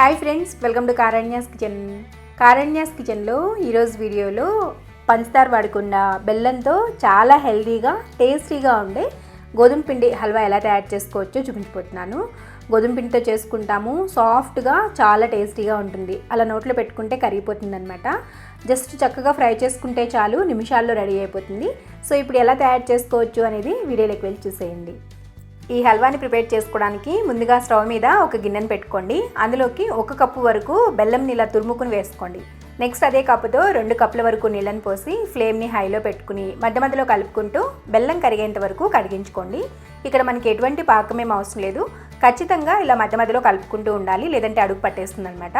Hi friends welcome to Karanya's kitchen Karanya's కిచెన్లో ఈరోజు వీడియోలో పంచదార వాడకుండా బెల్లంతో చాలా హెల్దీగా టేస్టీగా ఉండే గోధుమ పిండి హల్వా ఎలా తయారు చేసుకోవచ్చో చూపించిపోతున్నాను గోధుమ పిండితో చేసుకుంటాము సాఫ్ట్గా చాలా టేస్టీగా ఉంటుంది. అలా నోట్లో పెట్టుకుంటే కరిగిపోతుంది అనమాట జస్ట్ చక్కగా ఫ్రై చేసుకుంటే చాలు నిమిషాల్లో రెడీ అయిపోతుంది. సో ఇప్పుడు ఎలా తయారు చేసుకోవచ్చు అనేది వీడియోలోకి వెళ్ళి చూసేయండి. ఈ హల్వాని ప్రిపేర్ చేసుకోవడానికి ముందుగా స్టవ్ మీద ఒక గిన్నెను పెట్టుకోండి. అందులోకి ఒక కప్పు వరకు బెల్లం నీళ్ళ తురుముకుని వేసుకోండి. నెక్స్ట్ అదే కప్పుతో రెండు కప్పుల వరకు నీళ్ళని పోసి ఫ్లేమ్ని హైలో పెట్టుకుని మధ్య మధ్యలో కలుపుకుంటూ బెల్లం కరిగేంత వరకు కడిగించుకోండి. ఇక్కడ మనకి ఎటువంటి పాకమేం అవసరం లేదు. ఖచ్చితంగా ఇలా మధ్య మధ్యలో కలుపుకుంటూ ఉండాలి. లేదంటే అడుగు పట్టేస్తుంది అనమాట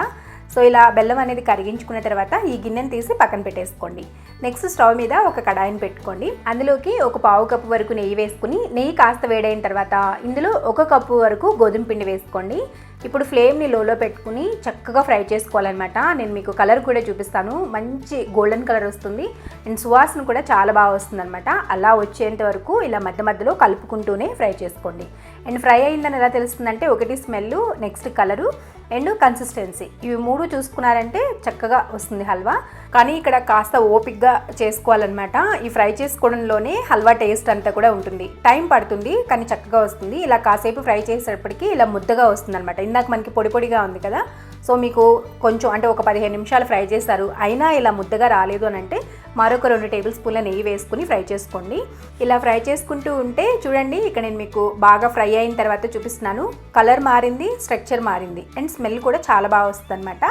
సో ఇలా బెల్లం అనేది కరిగించుకున్న తర్వాత ఈ గిన్నెను తీసి పక్కన పెట్టేసుకోండి. నెక్స్ట్ స్టవ్ మీద ఒక కడాయిని పెట్టుకోండి. అందులోకి ఒక పావు కప్పు వరకు నెయ్యి వేసుకుని నెయ్యి కాస్త వేడైన తర్వాత ఇందులో ఒక కప్పు వరకు గోధుమ పిండి వేసుకోండి. ఇప్పుడు ఫ్లేమ్ని లోలో పెట్టుకుని చక్కగా ఫ్రై చేసుకోవాలన్నమాట. నేను మీకు కలర్ కూడా చూపిస్తాను. మంచి గోల్డెన్ కలర్ వస్తుంది. అండ్ సువాసన కూడా చాలా బాగా వస్తుంది అనమాట అలా వచ్చేంత వరకు ఇలా మధ్య మధ్యలో కలుపుకుంటూనే ఫ్రై చేసుకోండి. అండ్ ఫ్రై అయిందని ఎలా తెలుస్తుందంటే ఒకటి smell next colour and consistency. ఇవి మూడు చూసుకున్నారంటే చక్కగా వస్తుంది హల్వా. కానీ ఇక్కడ కాస్త ఓపిక్గా చేసుకోవాలన్నమాట. ఈ ఫ్రై చేసుకోవడంలోనే హల్వా టేస్ట్ అంతా కూడా ఉంటుంది. టైం పడుతుంది కానీ చక్కగా వస్తుంది. ఇలా కాసేపు ఫ్రై చేసేటప్పటికి ఇలా ముద్దగా వస్తుంది అనమాట ఇందాక మనకి పొడి పొడిగా ఉంది కదా. సో మీకు కొంచెం అంటే ఒక పదిహేను నిమిషాలు ఫ్రై చేశారు అయినా ఇలా ముద్దగా రాలేదు అని అంటే మరొక రెండు టేబుల్ స్పూన్ల నెయ్యి వేసుకుని ఫ్రై చేసుకోండి. ఇలా ఫ్రై చేసుకుంటూ ఉంటే చూడండి ఇక్కడ నేను మీకు బాగా ఫ్రై అయిన తర్వాత చూపిస్తున్నాను. కలర్ మారింది స్ట్రక్చర్ మారింది. అండ్ స్మెల్ కూడా చాలా బాగా వస్తుంది అనమాట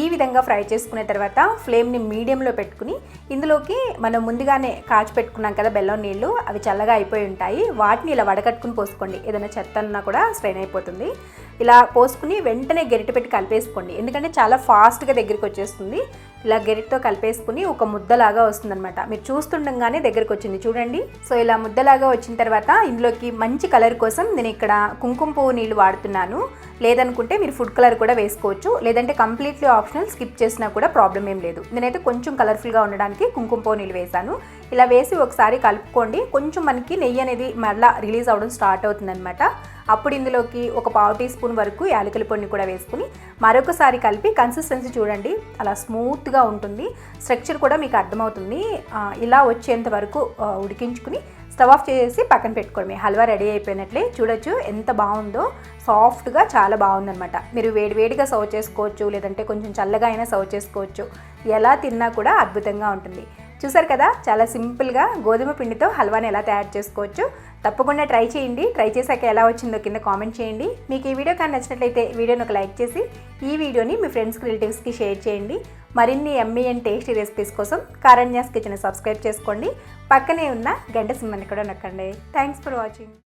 ఈ విధంగా ఫ్రై చేసుకున్న తర్వాత ఫ్లేమ్ని మీడియంలో పెట్టుకుని ఇందులోకి మనం ముందుగానే కాచి పెట్టుకున్నాం కదా బెల్లం నీళ్ళు అవి చల్లగా అయిపోయి ఉంటాయి. వాటిని ఇలా వడకట్టుకుని పోసుకోండి. ఏదైనా చెత్త అన్నా కూడా స్ట్రెయిన్ అయిపోతుంది. ఇలా పోసుకుని వెంటనే గరిటె పెట్టి కలిపేసుకోండి. ఎందుకంటే చాలా ఫాస్ట్గా దగ్గరికి వచ్చేస్తుంది. ఇలా గెరిటతో కలిపేసుకుని ఒక ముద్దలాగా వస్తుందన్నమాట. మీరు చూస్తుండగానే దగ్గరికి వచ్చింది. చూడండి. సో ఇలా ముద్దలాగా వచ్చిన తర్వాత ఇందులోకి మంచి కలర్ కోసం నేను ఇక్కడ కుంకుమ పువ్వు నీళ్ళు వాడుతున్నాను. లేదనుకుంటే మీరు ఫుడ్ కలర్ కూడా వేసుకోవచ్చు. లేదంటే కంప్లీట్లీ ఆప్షనల్ స్కిప్ చేసినా కూడా ప్రాబ్లం ఏం లేదు. నేనైతే కొంచెం కలర్ఫుల్గా ఉండడానికి కుంకుమ పోనీలు వేశాను. ఇలా వేసి ఒకసారి కలుపుకోండి. కొంచెం మనకి నెయ్యి అనేది మరలా రిలీజ్ అవ్వడం స్టార్ట్ అవుతుందన్నమాట. అప్పుడు ఇందులోకి ఒక పావు టీ స్పూన్ వరకు యాలకుల పొడిని కూడా వేసుకుని మరొకసారి కలిపి కన్సిస్టెన్సీ చూడండి. అలా స్మూత్గా ఉంటుంది. స్ట్రక్చర్ కూడా మీకు అర్థమవుతుంది. ఇలా వచ్చేంత వరకు ఉడికించుకుని స్టవ్ ఆఫ్ చేసి పక్కన పెట్టుకోవడమే హల్వా రెడీ అయిపోయినట్లే. చూడొచ్చు ఎంత బాగుందో. సాఫ్ట్గా చాలా బాగుందనమాట మీరు వేడివేడిగా సర్వ్ చేసుకోవచ్చు లేదంటే కొంచెం చల్లగా అయినా సర్వ్ చేసుకోవచ్చు. ఎలా తిన్నా కూడా అద్భుతంగా ఉంటుంది. చూసారు కదా? చాలా సింపుల్గా గోధుమ పిండితో హల్వాని ఎలా తయారు చేసుకోవచ్చు. తప్పకుండా ట్రై చేయండి. ట్రై చేశాక ఎలా వచ్చిందో కింద కామెంట్ చేయండి. మీకు ఈ వీడియో కానీ నచ్చినట్లయితే వీడియోని ఒక లైక్ చేసి ఈ వీడియోని మీ ఫ్రెండ్స్కి రిలేటివ్స్కి షేర్ చేయండి. మరిన్ని ఎమ్మీ అండ్ టేస్టీ రెసిపీస్ కోసం కారణ్యాస్ కిచెన్ సబ్స్క్రైబ్ చేసుకోండి. పక్కనే ఉన్న గంట సింహాన్ని కూడా నొక్కండి. Thanks for watching.